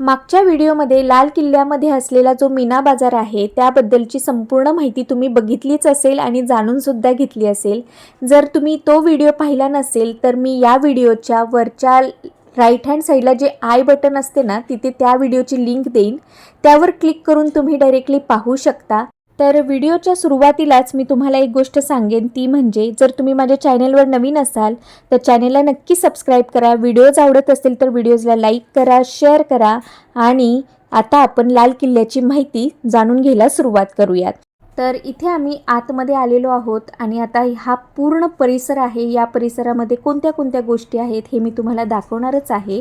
मागच्या व्हिडिओमध्ये लाल किल्ल्यामध्ये असलेला जो मीना बाजार आहे त्याबद्दलची संपूर्ण माहिती तुम्ही बघितलीच असेल आणि जाणूनसुद्धा घेतली असेल. जर तुम्ही तो व्हिडिओ पाहिला नसेल तर मी या व्हिडिओच्या वरच्या राईट हँड साईडला जे आय बटन असते ना तिथे त्या व्हिडिओची लिंक देईन. त्यावर क्लिक करून तुम्ही डायरेक्टली पाहू शकता. तर व्हिडिओच्या सुरुवातीलाच मी तुम्हाला एक गोष्ट सांगेन ती म्हणजे जर तुम्ही माझ्या चॅनलवर नवीन असाल तर चॅनेलला नक्की सबस्क्राईब करा. व्हिडिओज आवडत असेल तर व्हिडिओजला लाईक करा शेअर करा आणि आता आपण लाल किल्ल्याची माहिती जाणून घ्यायला सुरुवात करूयात. तर इथे आम्ही आतमध्ये आलेलो आहोत आणि आता हा पूर्ण परिसर आहे. या परिसरामध्ये कोणत्या कोणत्या गोष्टी आहेत हे मी तुम्हाला दाखवणारच आहे.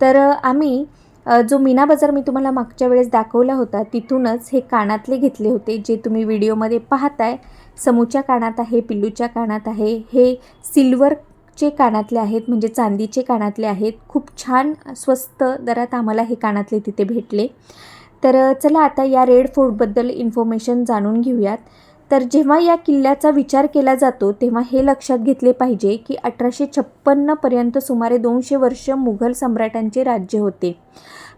तर आम्ही जो मीना बाजार मी तुम्हाला मागच्या वेळेस दाखवला होता तिथूनच हे कानातले घेतले होते जे तुम्ही व्हिडिओमध्ये पाहताय. समूच्या कानात आहे पिल्लूच्या कानात आहे हे सिल्वरचे कानातले आहेत म्हणजे चांदीचे कानातले आहेत. खूप छान स्वस्त दरात आम्हाला हे कानातले तिथे भेटले. तर चला आता या रेड फोर्टबद्दल इन्फॉर्मेशन जाणून घेऊयात. तर जेव्हा या किल्ल्याचा विचार केला जातो तेव्हा हे लक्षात घेतले पाहिजे की अठराशे छप्पन्नपर्यंत सुमारे दोनशे वर्ष मुघल सम्राटांचे राज्य होते.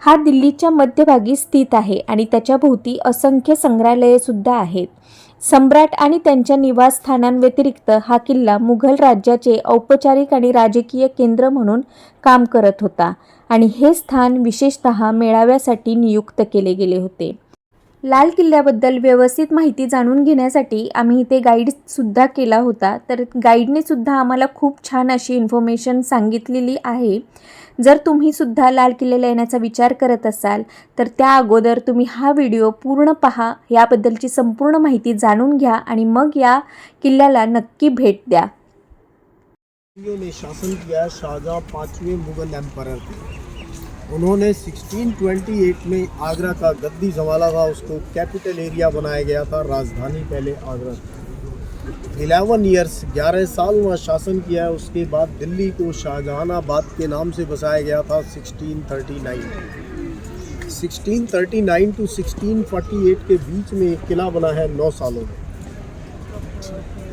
हा दिल्लीच्या मध्यभागी स्थित आहे आणि त्याच्या भोवती असंख्य संग्रहालयेसुद्धा आहेत. सम्राट आणि त्यांच्या निवासस्थानांव्यतिरिक्त हा किल्ला मुघल राज्याचे औपचारिक आणि राजकीय केंद्र म्हणून काम करत होता आणि हे स्थान विशेषतः मेळाव्यासाठी नियुक्त केले गेले होते. लाल किल्ल्याबद्दल व्यवस्थित माहिती जाणून घेण्यासाठी आम्ही इथे गाईडसुद्धा केला होता. तर गाईडने सुद्धा आम्हाला खूप छान अशी इन्फॉर्मेशन सांगितलेली आहे. जर तुम्हीसुद्धा लाल किल्ल्याला येण्याचा विचार करत असाल तर त्या अगोदर तुम्ही हा व्हिडिओ पूर्ण पहा. याबद्दलची संपूर्ण माहिती जाणून घ्या आणि मग या किल्ल्याला नक्की भेट द्या. ने शासन किया शाहजहां पांचवें मुगल एम्पायर थे उन्होंने 1628 में आगरा का गद्दी संभाला था, उसको कैपिटल एरिया बनाया गया था, राजधानी पहले आगरा इलेवन ईयर्स ग्यारह साल वहाँ शासन किया है उसके बाद दिल्ली को शाहजहानाबाद के नाम से बसाया गया था 1639 1639 टू 1648 के बीच में एक किला बना है नौ सालों में।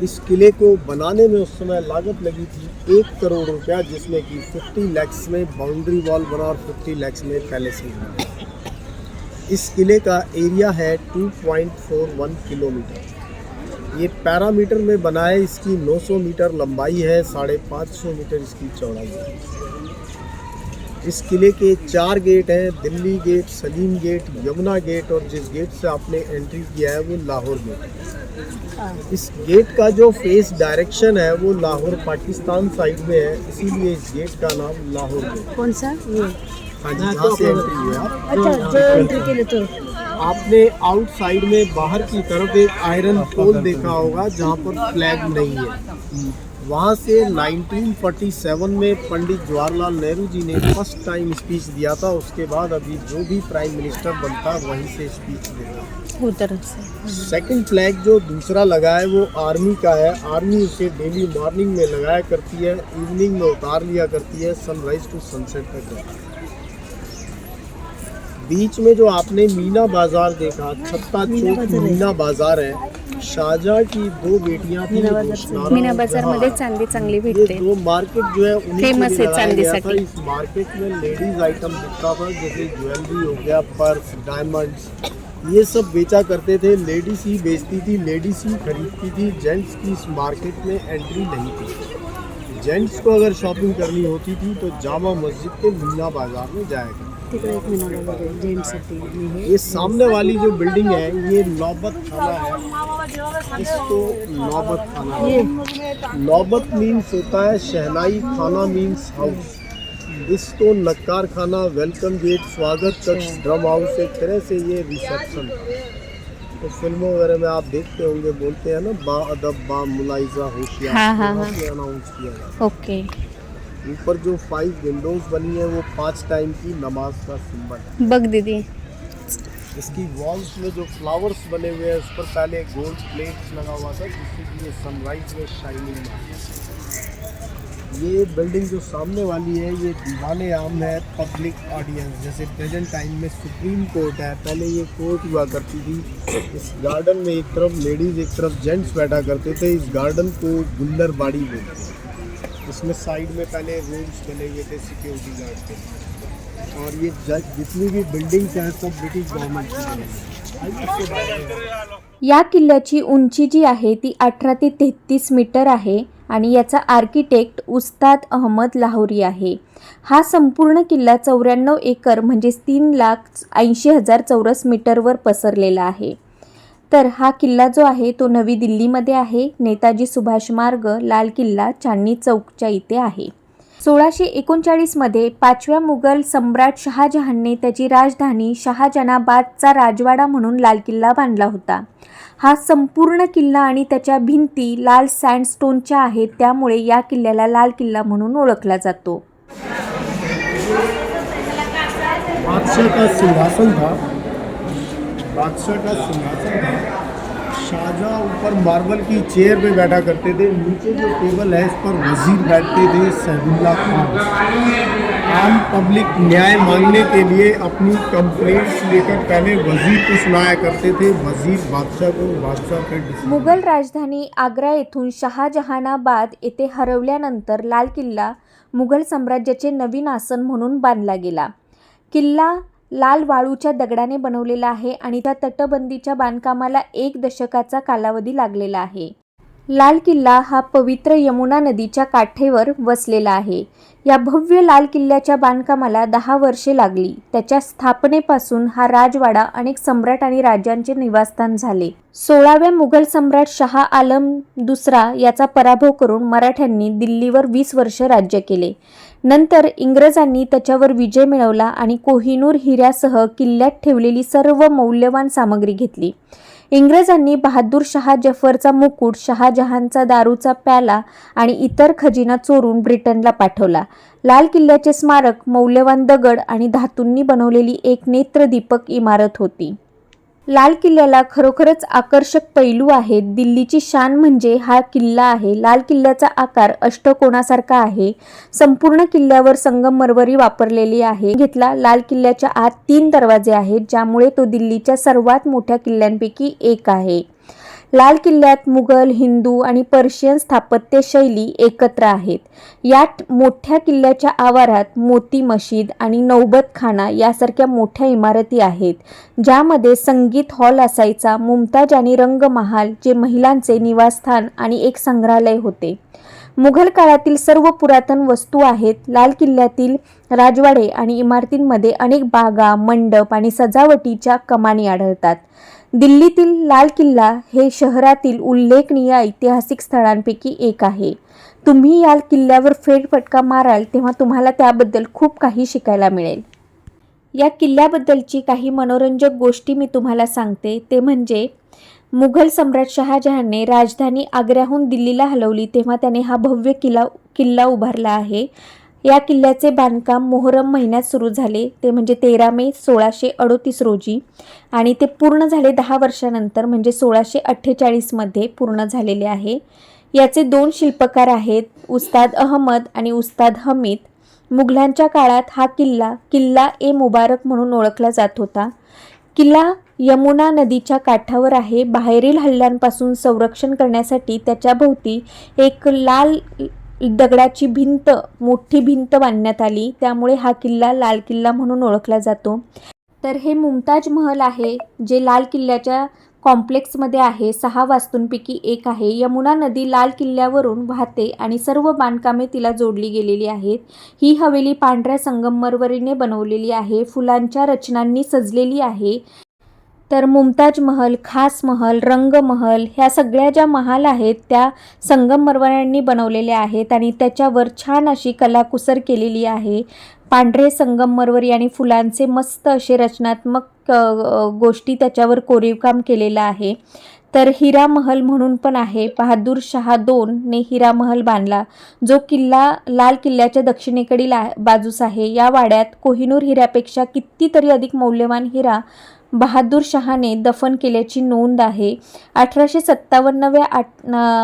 इस किले को बनाने में उस समय लागत लगी थी एक करोड़ रुपया जिसमें कि 50 लैक्स में बाउंड्री वॉल बना और 50 लैक्स में पैलेसेस बना। इस किले का एरिया है 2.41 किलोमीटर। ये पैरामीटर में बना है इसकी 900 मीटर लंबाई है, साढ़े पाँच मीटर इसकी चौड़ाई है। इस किले के चार गेट हैं Delhi gate Salim gate Yamuna gate और जिस गेट से आपने एंट्री किया है वो लाहौर गेट है। इस गेट का जो फेस डायरेक्शन है वो लाहौर पाकिस्तान साइड में है इसीलिए इस गेट का नाम लाहौर गेट कौन सा? ये। हाँ जी जहाँ से एंट्री हुई है आप। अच्छा जो एंट्री केले तो। आपने आउटसाइड में बाहर की तरफ़ एक आयरन पोल देखा होगा जहाँ पर फ्लैग नहीं है। वहाँ से 1947 में पंडित जवाहरलाल नेहरू जी ने फ़र्स्ट टाइम स्पीच दिया था। उसके बाद अभी जो भी प्राइम मिनिस्टर बनता वहीं से स्पीच देता सेकंड फ्लैग जो दूसरा लगा है वो आर्मी का है। आर्मी उसे डेली मॉर्निंग में लगाया करती है इवनिंग में उतार लिया करती है सनराइज टू सनसेट तक है। बीच में जो आपने मीना बाज़ार देखा छत्ता चौक मीना बाज़ार है शाहजहाँ की दो बेटियाँ थी मीना बाज़ार। मध्ये चांदी चांगली भेटते. दो मार्केट जो है लिए है था। चांदीसाठी। इस मार्केट में लेडीज़ आइटम बिकता था जैसे ज्वेलरी हो गया पर्स डायमंड्स ये सब बेचा करते थे। लेडीज़ ही बेचती थी लेडीज़ ही खरीदती थी। जेंट्स की इस मार्केट में एंट्री नहीं थी। जेंट्स को अगर शॉपिंग करनी होती थी तो जामा मस्जिद के मीना बाज़ार में जाया करते तिकडे एक मीना जेंट्ससाठी हे ये सामने वाली जो बिल्डिंग है ये नौबत खाना है। इसको नौबत खाना है। नौबत मीन्स होता है शहनाई खाना मीन्स हाउस इसको नक्कार खाना वेलकम गेट स्वागत कक्ष ड्रम हाउस एक तरह से ये रिसेप्शन तो फ़िल्मों वगैरह में आप देखते होंगे बोलते हैं ना बा अदब बा मुलाइजा होशियार। हाँ, हाँ, हाँ। अनाउंस किया ओके। ऊपर जो फाइव विंडोज़ बनी है वो पाँच टाइम की नमाज़ का सिंबल। बग दीदी। इसकी वॉल्स में जो फ्लावर्स बने हुए हैं उस पर पहले गोल्ड प्लेट्स लगा हुआ था जिससे कि ये सनराइज में शाइनिंग ये बिल्डिंग जो सामने वाली है ये दीवाने आम है पब्लिक ऑडियंस जैसे प्रेजेंट टाइम में सुप्रीम कोर्ट है। पहले ये कोर्ट हुआ करती थी इस गार्डन में एक तरफ़ लेडीज़ एक तरफ़ जेंट्स बैठा करते थे इस गार्डन को गुल्लर बाड़ी बोलते हैं। इसमें साइड में पहले रूम्स बने हुए थे सिक्योरिटी गार्ड के। और ये जितनी भी बिल्डिंग्स हैं सब ब्रिटिश गवर्नमेंट की बनी हैं। या किल्ल्याची उंची जी आहे ती अठरा ते तेहतीस मीटर आहे आणि याचा आर्किटेक्ट उस्ताद अहमद लाहोरी आहे. हा संपूर्ण किल्ला चौऱ्याण्णव एकर म्हणजेच तीन लाख ऐंशी हजार चौरस मीटरवर पसरलेला आहे. तर हा किल्ला जो आहे तो नवी दिल्लीमध्ये आहे. नेताजी सुभाष मार्ग लाल किल्ला चांदणी चौकच्या इथे आहे. सोळाशे एकोणचाळीसमध्ये पाचव्या मुघल सम्राट शहाजहानने त्याची राजधानी शहाजनाबादचा राजवाडा म्हणून लाल किल्ला बांधला होता. हा संपूर्ण किल्ला आणि त्याच्या भिंती लाल सँडस्टोनच्या आहेत. त्यामुळे या किल्ल्याला लाल किल्ला म्हणून ओळखला जातो. बादशाह का सिंहासन था शाहजहाँ ऊपर मार्बल की चेयर पे बैठा करते थे नीचे जो टेबल है इस पर वजीर बैठते थे सहदुल्ला खान। आम पब्लिक न्याय मांगने के लिए अपनी कंप्लेंट्स लेकर पहले वजीर को सुनाया करते थे वजीर बादशाह को बादशाह फिर डिसीजन मुघल राजधानी आग्रा येथून शहाजहानाबाद येथे हरवल्यानंतर लाल किल्ला मुघल साम्राज्याचे नवीन आसन म्हणून बांधला गेला. किल्ला लाल वाळूच्या दगडाने बनवलेला आहे आणि त्या तटबंदीच्या बांधकामाला एक दशकाचा कालावधी लागलेला आहे. लाल किल्ला हा पवित्र यमुना नदीच्या काठेवर वसलेला आहे. या भव्य लाल किल्ल्याच्या बांधकामाला दहा वर्षे लागली. त्याच्या स्थापनेपासून हा राजवाडा अनेक सम्राट आणि राजांचे निवासस्थान झाले. सोळाव्या मुघल सम्राट शहा आलम दुसरा याचा पराभव करून मराठ्यांनी दिल्लीवर वीस वर्ष राज्य केले. नंतर इंग्रजांनी त्याच्यावर विजय मिळवला आणि कोहिनूर हिऱ्यासह किल्ल्यात ठेवलेली सर्व मौल्यवान सामग्री घेतली. इंग्रजांनी बहादूर शहा जफरचा मुकुट शहाजहानचा दारूचा प्याला आणि इतर खजिना चोरून ब्रिटनला पाठवला. लाल किल्ल्याचे स्मारक मौल्यवान दगड आणि धातूंनी बनवलेली एक नेत्रदीपक इमारत होती. लाल किल्ल्याला खरोखरच आकर्षक पैलू आहेत दिल्लीची शान म्हणजे हा किल्ला आहे. लाल किल्ल्याचा आकार अष्टकोणासारखा आहे. संपूर्ण किल्ल्यावर संगमरवरी वापरलेली आहे. घेतला लाल किल्ल्याच्या आत तीन दरवाजे आहेत ज्यामुळे तो दिल्लीच्या सर्वात मोठ्या किल्ल्यांपैकी एक आहे. लाल किल्ल्यात मुघल हिंदू आणि पर्शियन स्थापत्य शैली एकत्र आहेत. यात मोठ्या किल्ल्याच्या आवारात मोती मशीद आणि नौबत खाना यासारख्या मोठ्या इमारती आहेत ज्यामध्ये संगीत हॉल असायचा मुमताज आणि रंगमहाल जे महिलांचे निवासस्थान आणि एक संग्रहालय होते. मुघल काळातील सर्व पुरातन वस्तू आहेत. लाल किल्ल्यातील राजवाडे आणि इमारतींमध्ये अनेक बागा मंडप आणि सजावटीच्या कमानी आढळतात. दिल्लीतील लाल किल्ला हे शहरातील उल्लेखनीय ऐतिहासिक स्थळांपैकी एक आहे. तुम्ही या किल्ल्यावर फेरफटका माराल तेव्हा तुम्हाला त्याबद्दल खूप काही शिकायला मिळेल. या किल्ल्याबद्दलची काही मनोरंजक गोष्टी मी तुम्हाला सांगते. ते म्हणजे मुघल सम्राट शहाजहानने राजधानी आग्र्याहून दिल्लीला हलवली तेव्हा त्याने हा भव्य किल्ला किल्ला उभारला आहे. या किल्ल्याचे बांधकाम मोहरम महिन्यात सुरू झाले. ते म्हणजे तेरा मे सोळाशे अडोतीस रोजी. आणि ते पूर्ण झाले दहा वर्षानंतर म्हणजे सोळाशे अठ्ठेचाळीसमध्ये पूर्ण झालेले आहे. याचे दोन शिल्पकार आहेत उस्ताद अहमद आणि उस्ताद हमीद. मुघलांच्या काळात हा किल्ला किल्ला ए मुबारक म्हणून ओळखला जात होता. किल्ला यमुना नदीच्या काठावर आहे. बाहेरील हल्ल्यांपासून संरक्षण करण्यासाठी त्याच्या भोवती एक लाल दगडाची भिंत मोठी भिंत बांधण्यात आली. त्यामुळे हा किल्ला लाल किल्ला म्हणून ओळखला जातो. तर हे मुमताज महल आहे जे लाल किल्ल्याच्या कॉम्प्लेक्समध्ये आहे. सहा वास्तूंपैकी एक आहे. यमुना नदी लाल किल्ल्यावरून वाहते आणि सर्व बांधकामे तिला जोडली गेलेली आहेत. ही हवेली पांढऱ्या संगमरवरीने बनवलेली आहे. फुलांच्या रचनांनी सजलेली आहे. तर मुमताज महल खास महल रंगमहल ह्या सगळ्या ज्या महाल आहेत त्या संगमरवरांनी बनवलेल्या आहेत आणि त्याच्यावर छान अशी कलाकुसर केलेली आहे. पांढरे संगमरवरी आणि फुलांचे मस्त असे रचनात्मक गोष्टी त्याच्यावर कोरीवकाम केलेलं आहे. तर हिरा महल म्हणून पण आहे बहादूर शहा दोनने हिरा महल बांधला. जो किल्ला लाल किल्ल्याच्या दक्षिणेकडील आ- बाजूस आहे. या वाड्यात कोहिनूर हिऱ्यापेक्षा कितीतरी अधिक मौल्यवान हिरा बहादूर शहाने दफन केल्याची नोंद आहे. अठराशे सत्तावन्नव्या आठ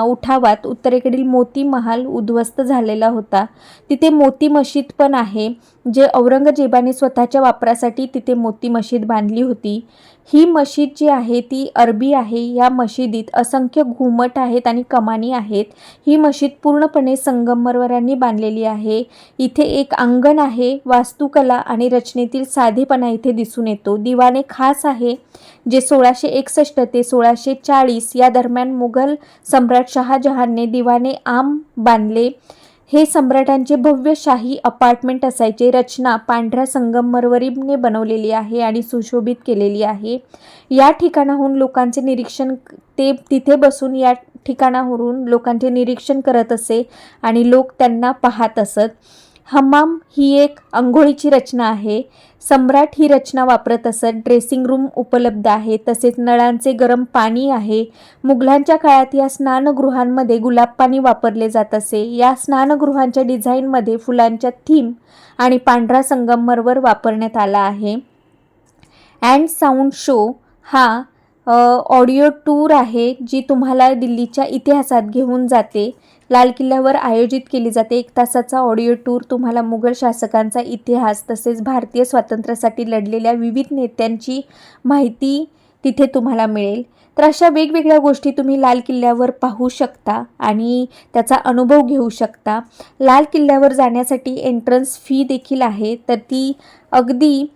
उठावात उत्तरेकडील मोती महाल उद्ध्वस्त झालेला होता. तिथे मोती मशीद पण आहे. जे औरंगजेबाने स्वतःच्या वापरासाठी तिथे मोती मशीद बांधली होती ही मशीद जी आहे ती अरबी आहे या मशिदीत असंख्य घुमट आहेत आणि कमानी आहेत. ही मशीद पूर्णपणे संगमरवरांनी बांधलेली आहे. इथे एक अंगण आहे वास्तुकला आणि रचनेतील साधेपणा इथे दिसून येतो. दिवाणे खास आहे जे सोळाशे एकसष्ट ते सोळाशे चाळीस या दरम्यान मुघल सम्राट शहाजहानने दिवाणे आम बांधले. हे सम्राटांचे भव्य शाही अपार्टमेंट असायचे. रचना पांढऱ्या संगमरवरीने बनवलेली आहे आणि सुशोभित केलेली आहे. या ठिकाणाहून लोकांचे निरीक्षण ते तिथे बसून या ठिकाणावरून लोकांचे निरीक्षण करत असे आणि लोक त्यांना पाहत असत. हमाम ही एक अंघोळीची रचना आहे. सम्राट ही रचना वापरत असत. ड्रेसिंग रूम उपलब्ध आहे. तसेच नळांचे गरम पाणी आहे. मुघलांच्या काळात या स्नानगृहांमध्ये गुलाब पाणी वापरले जात असे. या स्नानगृहांच्या डिझाईनमध्ये फुलांच्या थीम आणि पांढरा संगमरवर वापरण्यात आला आहे. अँड साऊंड शो हा ऑडिओ टूर आहे जी तुम्हाला दिल्लीच्या इतिहासात घेऊन जाते. लाल किल्ल्यावर आयोजित केली जाते. एक तासाचा ऑडिओ टूर तुम्हाला मुघल शासकांचा इतिहास तसेच भारतीय स्वातंत्र्यासाठी लढलेल्या विविध नेत्यांची माहिती तिथे तुम्हाला मिळेल. तर अशा वेगवेगळ्या गोष्टी तुम्ही लाल किल्ल्यावर पाहू शकता आणि त्याचा अनुभव घेऊ शकता. लाल किल्ल्यावर जाण्यासाठी एंट्रन्स फी देखील आहे. तर ती अगदी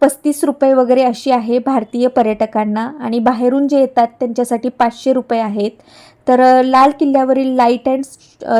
पस्तीस रुपये वगैरे अशी आहे भारतीय पर्यटकांना. आणि बाहेरून जे येतात त्यांच्यासाठी पाचशे रुपये आहेत. तर लाल किल्ल्यावरील लाइट अँड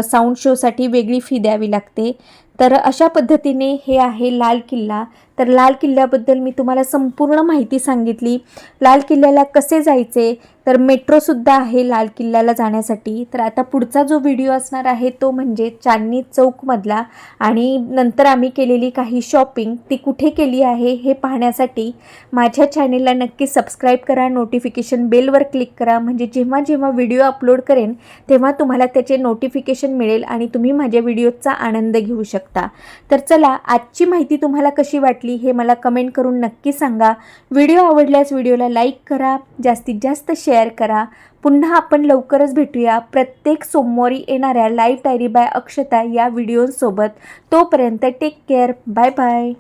साऊंड शोसाठी वेगळी फी द्यावी लागते. तर अशा पद्धतीने हे आहे लाल किल्ला. तर लाल किल्ल्याबद्दल मी तुम्हाला संपूर्ण माहिती सांगितली. लाल किल्ल्याला कसे जायचे? तर मेट्रोसुद्धा आहे लाल किल्ल्याला जाण्यासाठी. तर आता पुढचा जो व्हिडिओ असणार आहे तो म्हणजे चांदणी चौकमधला आणि नंतर आम्ही केलेली काही शॉपिंग ती कुठे केली आहे हे पाहण्यासाठी माझ्या चॅनेलला नक्की सबस्क्राईब करा नोटिफिकेशन बेलवर क्लिक करा. म्हणजे जेव्हा जेव्हा व्हिडिओ अपलोड करेन तेव्हा तुम्हाला त्याचे नोटिफिकेशन मिळेल आणि तुम्ही माझ्या व्हिडिओचा आनंद घेऊ शकता. तर चला आजची माहिती तुम्हाला कशी वाटली हे मला कमेंट करून नक्की सांगा. व्हिडिओ आवडल्यास व्हिडिओला लाईक करा. जास्तीत जास्त शेअर शेअर करा. पुन्हा आपण लवकरच भेटूया. प्रत्येक सोमवारी येणाऱ्या लाईव्ह डायरी बाय अक्षता या व्हिडिओसोबत. तोपर्यंत टेक केअर बाय बाय